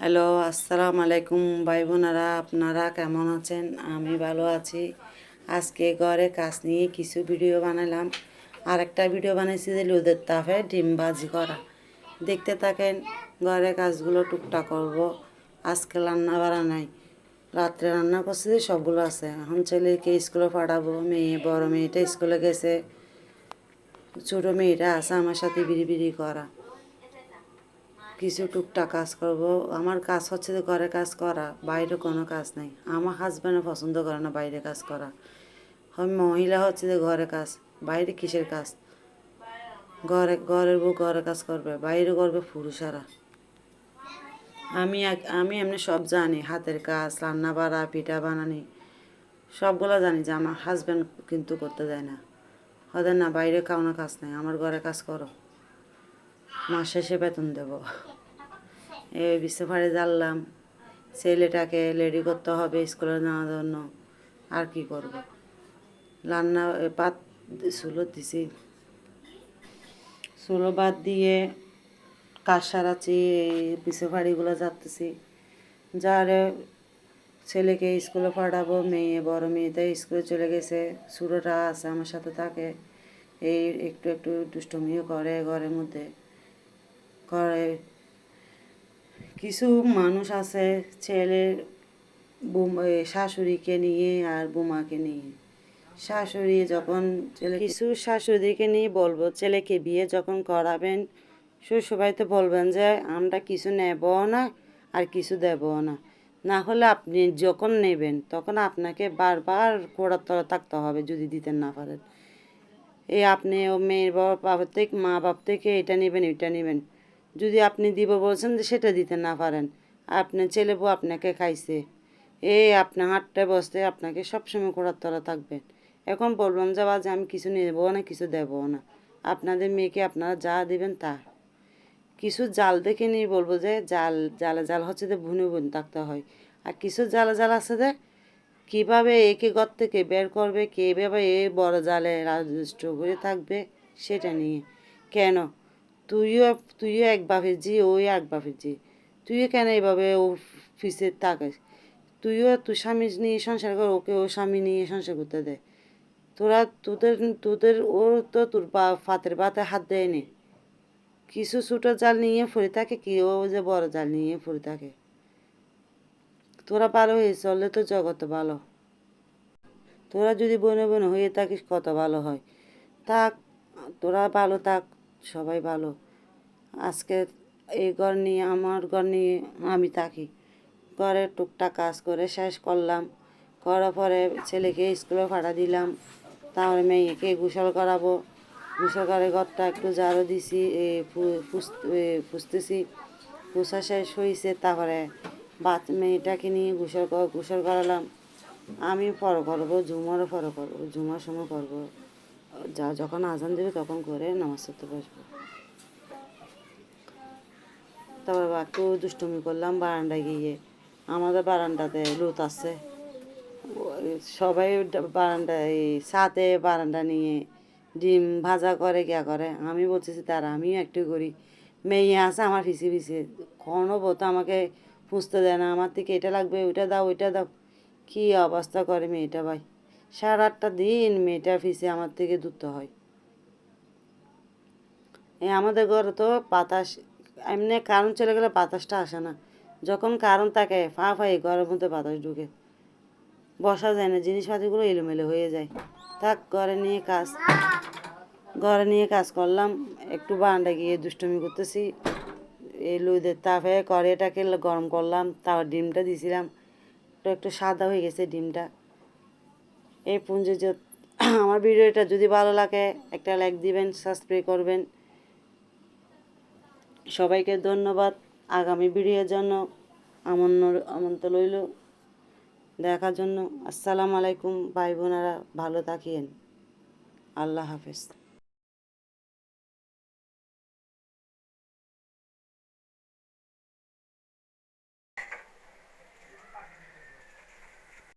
Hello, আসসালামু আলাইকুম ভাই বোনেরা আপনারা কেমন আছেন? আমি ভালো আছি। আজকে ঘরে কাজ নিয়ে কিছু ভিডিও বানালাম। আর একটা ভিডিও বানাইছি যে লুদের তাপে ডিম ভাজি করা। দেখতে থাকেন, ঘরে কাজগুলো টুকটাক করব। আজকে রান্না বাড়া নাই। রাত্রে রান্না করছি সবগুলো আছে। এখন ছেলেকে স্কুলে পাঠাবো, মেয়ে, বড় মেয়েটা স্কুলে গেছে। ছোটো মেয়েটা আছে আমার সাথে বিড়ি বিড়ি করা। কিছু টুকটাক কাজ করব। আমার কাজ হচ্ছে যে ঘরে কাজ করা, বাইরে কোনো কাজ নাই। আমার হাজব্যান্ডও পছন্দ করে না বাইরে কাজ করা। মহিলা হচ্ছে যে ঘরে কাজ, বাইরে কিসের কাজ? ঘরে, ঘরের বউ ঘরে কাজ করবে, বাইরে করবে পুরুষেরা। আমি আমি এমনি সব জানি, হাতের কাজ রান্না বাড়া পিঠা বানানি, সবগুলো জানি যে আমার হাজব্যান্ড কিন্তু করতে দেয় না। ওদের না বাইরে কোনো কাজ নেই, আমার ঘরে কাজ করো। মাস শেষে বেতন দেব। এই বিশ্বে ফাড়ে জ্বাললাম ছেলেটাকে রেডি করতে হবে স্কুলে নেওয়ার জন্য, আর কি করব? রান্না পাত চুলো দিছি। চুলো বাদ দিয়ে কাজ সারাচ্ছি পিসে ফাড়িগুলো যাচ্তেছি যারে ছেলেকে স্কুলে পাঠাবো, মেয়ে, বড় মেয়েটা স্কুলে চলে গেছে ছোটোটা আছে আমার সাথে থাকে। এই একটু একটু দুষ্টমিও করে ঘরের মধ্যে। করে কিছু মানুষ আছে ছেলের শাশুড়িকে নিয়ে আর বোমাকে নিয়ে। শাশুড়ি যখন ছেলে কিছু শাশুড়িকে নিয়ে বলব, ছেলেকে বিয়ে যখন করাবেন, শ্বশুরবাড়িতে বলবেন যে, আমরা কিছু নেবও না আর কিছু দেবও না। না হলে আপনি যখন নেবেন, তখন আপনাকে বারবার কোড়ার তলা থাকতে হবে যদি দিতে না পারেন। এই আপনি ও মেয়ের বাবা বাবার থেকে মা বাপ থেকে এটা নেবেন এটা নেবেন। যদি আপনি দিব বলছেন যে সেটা দিতে না পারেন। আপনার ছেলে বউ আপনাকে খাইছে। এই আপনার হাটটা বসতে আপনাকে সবসময় কোড়ার তলা থাকবেন এখন বললাম যে আমি কিছু নেব না, কিছু দেবো না। আপনাদের মেয়েকে আপনারা যা দিবেন তা। কিছু জাল দেখে নিয়ে বলব যে, জাল, জালে জাল হচ্ছে যে ভুনে বুন থাকতে হয়। আর কিছু জালে জাল আছে যে, কীভাবে একে ঘর থেকে বের করবে, কীভাবে এ বড় জালে রাজস্ব করে থাকবে সেটা নিয়ে। কেন? তুইও তুইও এক বাপের জি ওই এক বাপের জি তুইও কেন এইভাবে ও ফিসে থাকিস? তুইও তুই স্বামী নিয়ে সংসার কর, ওকে ও স্বামী নিয়ে সংসার করতে দে। তোরা তোদের তোদের, ও তো তোর বা, ফাতের বাতে হাত দেয়নি। কিছু ছোটো জাল নিয়ে ফুরে থাকে কি? ও যে বড় জাল নিয়ে ফুরে থাকে। তোরা ভালো হয়ে চললে তো জগৎ ভালো। তোরা যদি বনে বনে হয়ে থাকিস, কত ভালো হয়। থাক, তোরা ভালো থাক। সবাই ভালো। আজকে এই ঘর নিয়ে আমার ঘর নিয়ে আমি থাকি। ঘরে টুকটাক কাজ করে শেষ করলাম। করার পরে ছেলেকে স্কুলে পাঠা দিলাম। তারপরে মেয়েকে গোসল করাবো। গোসল করে ঘরটা একটু ঝাড়ু দিছি এ, পু- পুছ- এ, পুছতেছি পুষা শেষ হয়েছে তারপরে বাচ মেয়েটাকে নিয়ে গোসল গোসল করালাম। আমি পর করব ঝুমারও পর করব ঝুমার সময় করব। যা যখন আজান দেবে তখন করে নামাজ পড়তে বসবো। তারপর একটু দুষ্টুমি করলাম, বারান্দায় গিয়ে। আমাদের বারান্দাতে লুত আছে। সবাই বারান্দায় ছাদে বারান্দা নিয়ে ডিম ভাজা করে, গিয়া করে। আমি বলতেছি, তারা, আমিও একটু করি। মেয়ে আছে আমার পিছিয়ে পিছিয়ে কোনো বোত আমাকে পুষতে দেয় না। আমার থেকে এটা লাগবে, ওইটা দাও ওইটা দাও। কী অবস্থা করে মেয়েটা ভাই। সারা আটটা দিন মেয়েটা পিছিয়ে আমার থেকে ধুতে হয়। এই আমাদের ঘরে তো বাতাস, এমনি কারণ চলে গেলে বাতাসটা আসে না। যখন কারণ থাকে, ফা ফাই ঘরের মধ্যে বাতাস ঢুকে। বসা যায় না, জিনিসপাতিগুলো এলোমেলো হয়ে যায়। থাক, ঘরে নিয়ে কাজ, ঘরে নিয়ে কাজ করলাম। একটু বারান্দা গিয়ে দুষ্টুমি করতেছি। এই লুদের তাপে কড়াইটাকে গরম করলাম, তারপর ডিমটা দিয়েছিলাম তো একটু সাদা হয়ে গেছে ডিমটা। এই পুঞ্জি আমার ভিডিওটা যদি ভালো লাগে, একটা লাইক দিবেন সাবস্ক্রাইব করবেন। সবাইকে ধন্যবাদ। আগামী ভিডিওর জন্য আমন্ন আমন্ত্রণ রইল দেখার জন্য। আসসালামু আলাইকুম, ভাই বোনেরা, ভালো থাকিয়েন আল্লাহ হাফেজ।